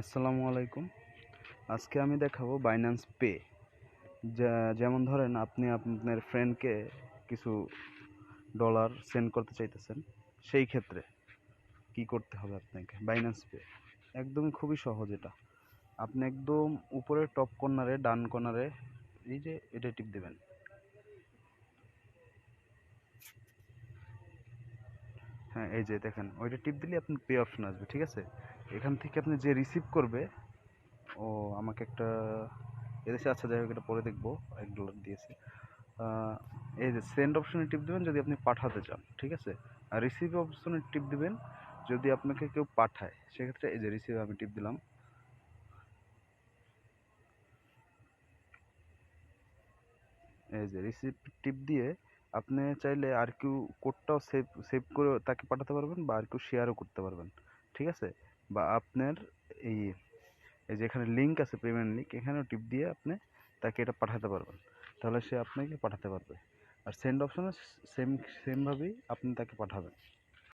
আসসালামু আলাইকুম। আজকে আমি দেখাবো বাইন্যান্স পে যেমন ধরেন আপনি আপনার ফ্রেন্ডকে কিছু ডলার সেন্ড করতে চাইতেছেন, সেই ক্ষেত্রে কি করতে হবে আপনাকে? বাইন্যান্স পে একদমই খুবই সহজ এটা। আপনি একদম উপরে টপ কর্নারে ডান কর্নারে এই যে, এটা টিপ দেবেন। হ্যাঁ এই যে দেখেন, ওইটা টিপ দিলে আপনার পে অপশন আসবে, ঠিক আছে? এখান থেকে আপনি যে রিসিভ করবে, ও আমাকে একটা, এদেশে আচ্ছা যাই হোক, এটা পরে দেখব, এক ডলার দিয়েছে। এই যে সেন্ড অপশনে টিপ দেবেন যদি আপনি পাঠাতে চান, ঠিক আছে? আর রিসিভ অপশনে টিপ দিবেন যদি আপনাকে কেউ পাঠায়, সেক্ষেত্রে এই যে রিসিভ আমি টিপ দিলাম। এই যে রিসিভ টিপ দিয়ে আপনি চাইলে আর কেউ কোডটাও সেভ সেভ করে তাকে পাঠাতে পারবেন বা আর কেউ শেয়ারও করতে পারবেন। ঠিক আছে? বা আপনার এই এই যে এখানে লিঙ্ক আছে পেমেন্ট লিঙ্ক এখানেও টিপ দিয়ে আপনি তাকে এটা পাঠাতে পারবেন। তাহলে সে আপনাকে পাঠাতে পারবে। আর সেন্ড অপশানে সেম সেমভাবেই আপনি তাকে পাঠাবেন।